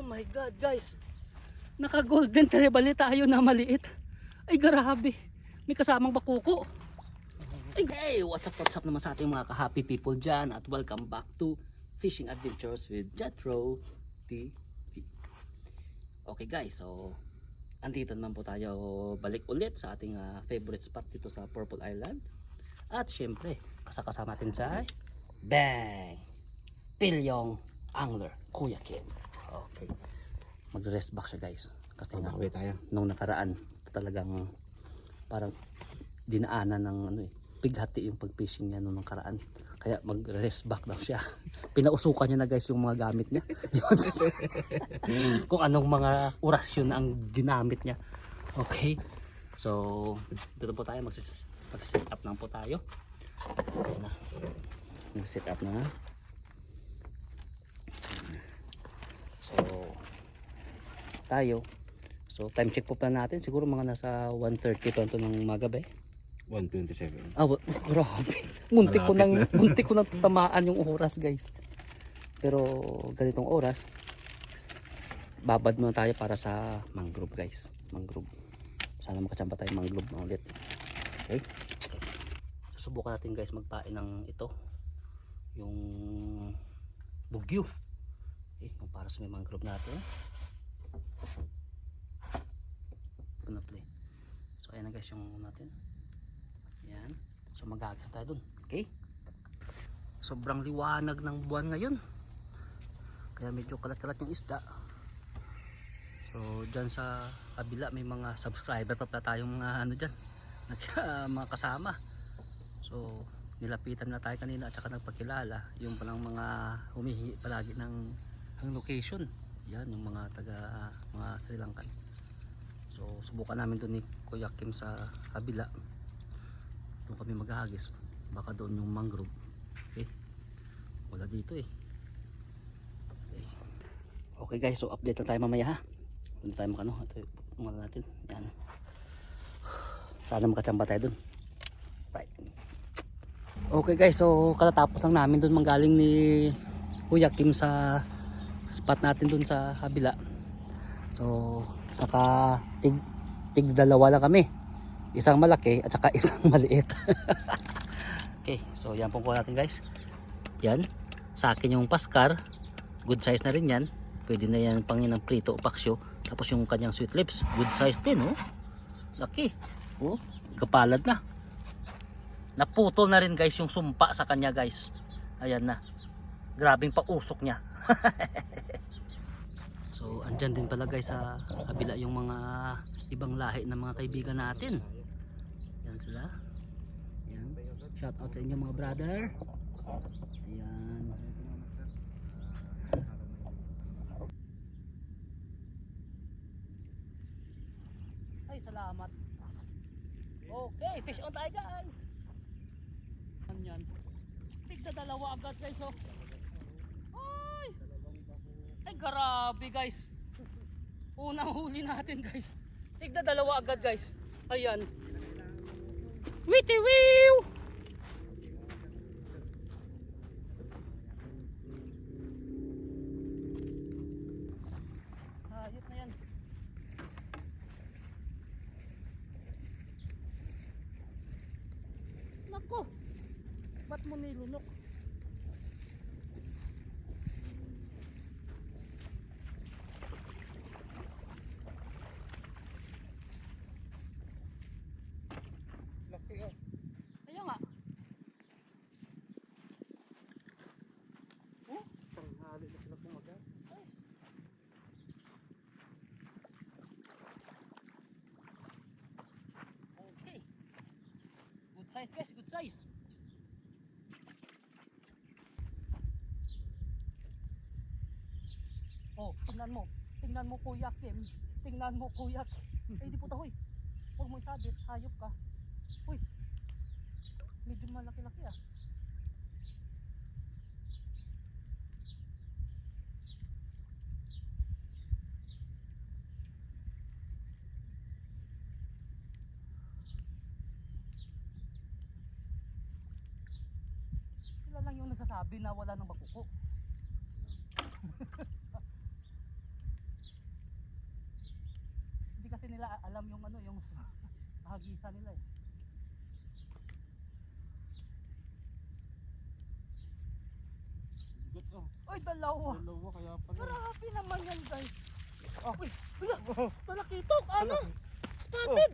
Oh my God, guys. Naka golden trebali tayo na maliit. Ay, grabe. May kasamang bakuko. Ay, hey, what's up, what's up naman sa ating mga ka-happy people dyan at welcome back to Fishing Adventures with Jetro TV. Okay guys, so andito naman po tayo balik ulit sa ating ah, favorite spot dito sa Purple Island. At syempre, kasakasama natin sa Bang! Pilyong Angler, Kuya Kim. Okay. Mag-rest back siya guys. Kasi nga, Nakaway tayo. nung nakaraan talagang parang dinaanan ng ano eh pighati yung pag-fishing niya nung nakaraan. Kaya mag-rest back daw siya. Pinausukan niya na guys yung mga gamit niya. Yun. kung anong mga orasyon na ang ginamit niya. Okay. So dito po tayo. Magsis- mag-set up lang po tayo. Ayan na. Nag-set up na so tayo So time check po pa natin siguro mga nasa 1:30 pa ito ng magabi. 127. Ah, wa- grabe. Muntik ko nang muntik ko nang tamaan yung oras, guys. Pero ganitong oras babad muna tayo para sa mangrove, guys. Mangrove. Sana makachamba tayo mangrove na ulit. Okay? Susubukan natin guys magpain ng ito. Yung bugyo. Para sa may mangrove natin. Play. So ayan na guys yung natin. Yan. So magagasa tayo dun. Okay? Sobrang liwanag ng buwan ngayon. Kaya medyo kalat-kalat yung isda. So dyan sa kabila may mga subscriber pa pala tayong mga ano dyan. Nag, mga kasama. So nilapitan na tayo kanina at saka nagpakilala. Yung palang mga humihi palagi ng ang location. Yan yung mga taga mga Sri Lankan. So subukan namin doon ni Kuya Kim sa kabila. Doon kami maghahagis. Baka doon yung mangrove. Okay. Wala dito eh. Okay. Okay guys, so update na tayo mamaya ha. Hindi tayo makano. Ito yung natin. Yan. Sana makachamba tayo doon. Right. Okay guys, so katatapos lang namin doon manggaling ni Kuya Kim sa spot natin doon sa kabila. So, naka tig, tig dalawa lang kami. Isang malaki at saka isang maliit. okay, so yan pong kuha natin guys. Yan. Sa akin yung Pascar. Good size na rin yan. Pwede na yan pang ng prito o paksyo. Tapos yung kanyang sweet lips. Good size din oh. Laki. Oh, kapalad na. Naputol na rin guys yung sumpa sa kanya guys. Ayan na. Grabing pausok niya. So, andyan din pala guys sa kabila yung mga ibang lahi ng mga kaibigan natin. Yan sila. Yan. Shout out sa inyo mga brother. Ayan. Ay, salamat. Okay, fish on tayo guys. Yan. Tigda dalawa agad guys oh. Ay! Ay, grabe guys. Unang huli natin guys. Tigda dalawa agad guys. Ayan. Witty wiw! Ayot na yan. Nako! Ba't mo nilunok? Laki oh. Kaya nga. Oh, Tanghali na sila pumaga. guys. Okay. Good size guys, good size. Oh, tingnan mo. Tingnan mo Kuya Kim. Tingnan mo Kuya Kim. Ay, di puta, huy. Huwag mo isabit. Hayop ka. Huy. Medyo malaki-laki ah. Sila lang yung nagsasabi na wala nang bakuko. nila alam yung ano, yung hagisa nila eh. Bigat oh. Oy, dalawa. Dalawa kaya pala. Grabe naman yan guys. Oh. Uy, wala, Oh. talakitok, ano? Spotted!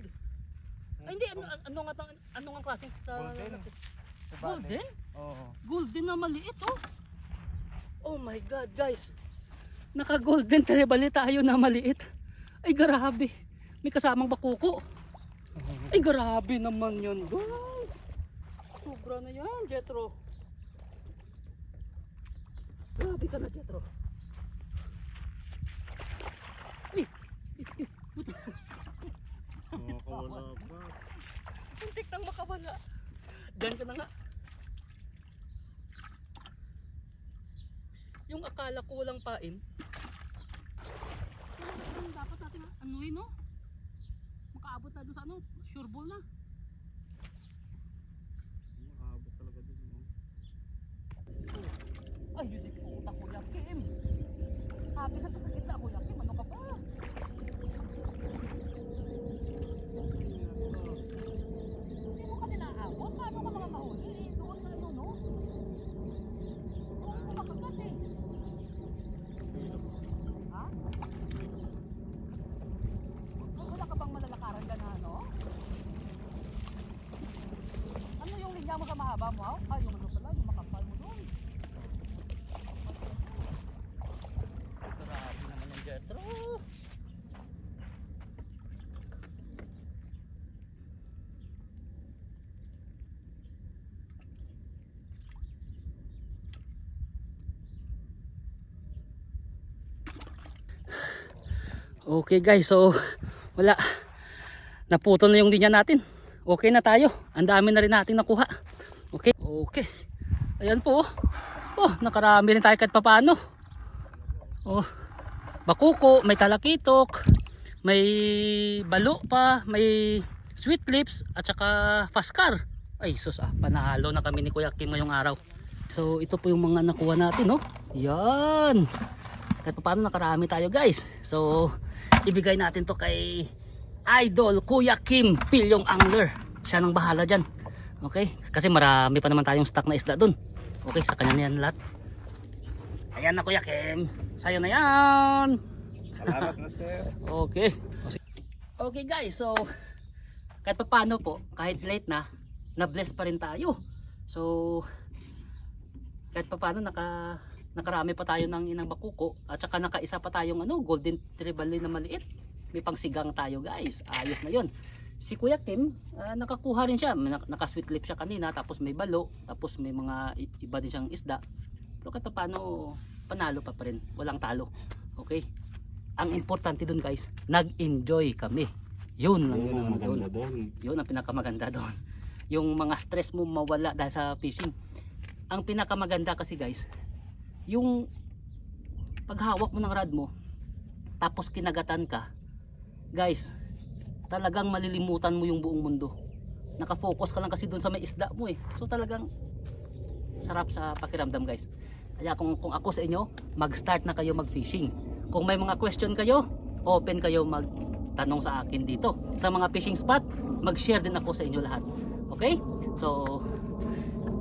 Ay, hindi, ano, ano nga, ano nga klaseng ta- Golden. Golden? Oo. Golden na maliit, oh. Oh my God, guys. Naka-golden trebali tayo na maliit. Ay, grabe. May kasamang bakuko. Ay, grabe naman yun, guys. Sobra na yan, Jetro. Grabe ka na, Jetro. Uy! Makakawala pa. Muntik nang makawala. Diyan ka na nga. Yung akala ko walang pain. Yung dapat natin anuhin no? Makaabot na doon sa ano, sure ball na. Makakabot talaga dun. oh. Ay, yun di puta Kuya Kim. Sabi sa sakit na Kuya Kim, ano ka ba? Hindi mo kasi naaabot. Paano ka makakahuli? Eh, Doon na ano, no? Doon mo makagat eh. Ha? Wala ka bang malalakaran dyan na ano? Ano yung linya mo sa mahaba mo? ah? Ah, yung ano pala, yung makapal mo doon. Grabe naman yung Jetro. Okay guys, so wala. Naputol na yung linya natin. Okay na tayo. Ang dami na rin natin nakuha. Okay. Ayan po. oh. Oh, nakarami rin tayo kahit papaano. Oh. Bakuko, may talakitok, may balo pa, may sweet lips at saka faskar. Ay sus ah, panalo na kami ni Kuya Kim ngayong araw. So ito po yung mga nakuha natin no. Yan. Kahit paano nakarami tayo guys. So ibigay natin to kay Idol Kuya Kim Pilyong Angler. Siya nang bahala dyan. Okay? Kasi marami pa naman tayong stock na isda dun. Okay, sa kanya na yan lahat. Ayan na Kuya Kim. Sa'yo na yan. Salamat master. Okay. O, sige. Okay guys, so kahit pa paano po, kahit late na, na-bless pa rin tayo. So kahit pa paano naka nakarami pa tayo ng inang bakuko at saka nakaisa pa tayong ano, golden trevally na maliit. May pangsigang tayo guys. Ayos na 'yon. Si Kuya Kim, ah, nakakuha rin siya. Naka-sweet lip siya kanina, tapos may balo, tapos may mga iba din siyang isda. Pero kahit pa paano, panalo pa pa rin. Walang talo. Okay? Ang importante dun guys, nag-enjoy kami. Yun lang yun ang doon. Yun ang pinakamaganda doon. Yung mga stress mo mawala dahil sa fishing. Ang pinakamaganda kasi guys, yung paghawak mo ng rod mo, tapos kinagatan ka, guys, talagang malilimutan mo yung buong mundo. Nakafocus ka lang kasi doon sa may isda mo eh. So talagang sarap sa pakiramdam guys. Kaya kung, kung ako sa inyo, mag-start na kayo mag-fishing. Kung may mga question kayo, open kayo magtanong sa akin dito. Sa mga fishing spot, mag-share din ako sa inyo lahat. Okay? So,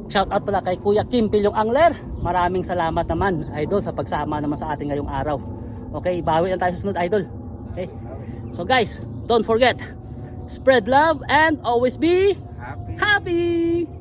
shout out pala kay Kuya Kim Pilyong Angler. Maraming salamat naman, idol, sa pagsama naman sa atin ngayong araw. Okay, bawi lang tayo sa sunod, idol. Okay? So guys, don't forget, spread love and always be Happy. happy!